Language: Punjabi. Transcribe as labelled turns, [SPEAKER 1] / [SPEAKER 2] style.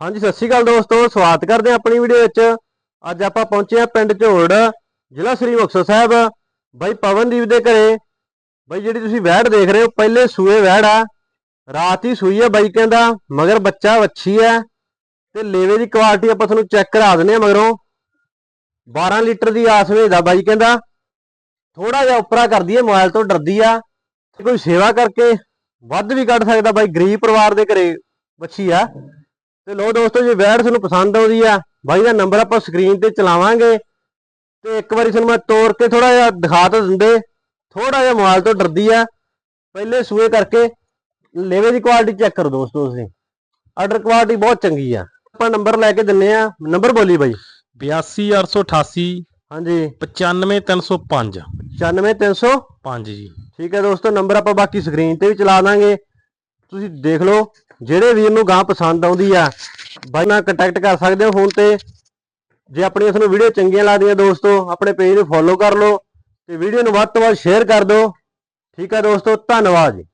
[SPEAKER 1] ਹਾਂਜੀ, ਸਤਿ ਸ਼੍ਰੀ ਅਕਾਲ ਦੋਸਤੋ, ਸਵਾਗਤ ਕਰਦੇ ਹਾਂ ਆਪਣੀ ਵੀਡੀਓ ਵਿੱਚ। ਅੱਜ ਆਪਾਂ ਪਹੁੰਚੇ ਹਾਂ ਪਿੰਡ ਝੋੜ ਜ਼ਿਲ੍ਹਾ ਸ੍ਰੀ ਮੁਕਤਸਰ ਸਾਹਿਬ। ਬਾਈ ਪਵਨਦੀਪ ਦੇ ਘਰੇ। ਬਾਈ, ਜਿਹੜੀ ਤੁਸੀਂ ਵਹਿੜ ਦੇਖ ਰਹੇ ਹੋ, ਪਹਿਲੇ ਸੂਏ ਵਹਿੜ ਆ। ਰਾਤ ਹੀ ਸੂਈ ਆ ਬਾਈ ਕਹਿੰਦਾ, ਮਗਰ ਬੱਚਾ ਵੱਛੀ ਹੈ ਤੇ ਲੇਵੇ ਦੀ ਕੁਆਲਿਟੀ ਆਪਾਂ ਤੁਹਾਨੂੰ ਚੈੱਕ ਕਰਾ ਦਿੰਦੇ ਆ ਮਗਰੋਂ। 12 ਲੀਟਰ ਦੀ ਆਸ ਵੇਚਦਾ ਬਾਈ ਕਹਿੰਦਾ। ਥੋੜਾ ਜਿਹਾ ਉਪਰਾ ਕਰਦੀ ਹੈ ਮੋਬਾਈਲ ਤੋਂ ਡਰਦੀ ਆ। ਤੇ ਕੋਈ ਸੇਵਾ ਕਰਕੇ ਵੱਧ ਵੀ ਕੱਢ ਸਕਦਾ ਬਾਈ, ਗਰੀਬ ਪਰਿਵਾਰ ਦੇ ਘਰੇ ਬੱਚੀ ਆ। ਤੇ ਲੋ ਦੋਸਤੋ ਜੇ ਵੈਡ ਤੁਹਾਨੂੰ ਪਸੰਦ ਆਉਂਦੀ ਆ ਬਾਈ ਦਾ ਨੰਬਰ ਆਪਾਂ ਸਕਰੀਨ ਤੇ ਚਲਾਵਾਂਗੇ। ਤੇ ਇੱਕ ਵਾਰੀ ਤੁਹਾਨੂੰ ਮੈਂ ਤੋੜ ਕੇ ਥੋੜਾ ਜਿਹਾ ਦਿਖਾ ਤਾਂ ਦਿੰਦੇ ਥੋੜਾ ਜਿਹਾ ਮੋਬਾਈਲ ਤੋਂ ਡਰਦੀ ਆ। ਪਹਿਲੇ ਸੂਏ ਕਰਕੇ ਲੇਵੇ ਦੀ ਕੁਆਲਿਟੀ ਚੈੱਕ ਕਰੋ ਦੋਸਤੋ ਤੁਸੀਂ। ਆਰਡਰ ਕੁਆਲਿਟੀ ਬਹੁਤ ਚੰਗੀ ਆ। ਆਪਾਂ ਨੰਬਰ ਲੈ ਕੇ ਦਿੰਨੇ ਆ। ਨੰਬਰ ਬੋਲੀ ਬਾਈ।
[SPEAKER 2] 82888
[SPEAKER 1] ਹਾਂਜੀ।
[SPEAKER 2] 95305
[SPEAKER 1] 94300
[SPEAKER 2] 5 ਜੀ।
[SPEAKER 1] ਠੀਕ ਹੈ ਦੋਸਤੋ ਨੰਬਰ ਆਪਾਂ ਬਾਕੀ ਸਕਰੀਨ ਤੇ ਵੀ ਚਲਾ ਦਾਂਗੇ। ਤੁਸੀਂ ਦੇਖ ਲਓ। ਜਿਹੜੇ ਵੀਰ ਨੂੰ ਗਾਂ ਪਸੰਦ ਆਉਂਦੀ ਆ, ਬਾਈ ਨਾਲ ਕੰਟੈਕਟ ਕਰ ਸਕਦੇ ਹੋ ਫੋਨ ਤੇ। ਜੇ ਆਪਣੀਆਂ ਤੁਹਾਨੂੰ ਵੀਡੀਓ ਚੰਗੀਆਂ ਲੱਗਦੀਆਂ ਦੋਸਤੋ, ਆਪਣੇ ਪੇਜ ਨੂੰ ਫੋਲੋ ਕਰ ਲਓ ਤੇ ਵੀਡੀਓ ਨੂੰ ਵੱਧ ਤੋਂ ਵੱਧ ਸ਼ੇਅਰ ਕਰ ਦਿਓ। ਠੀਕ ਹੈ ਦੋਸਤੋ, ਧੰਨਵਾਦ ਜੀ।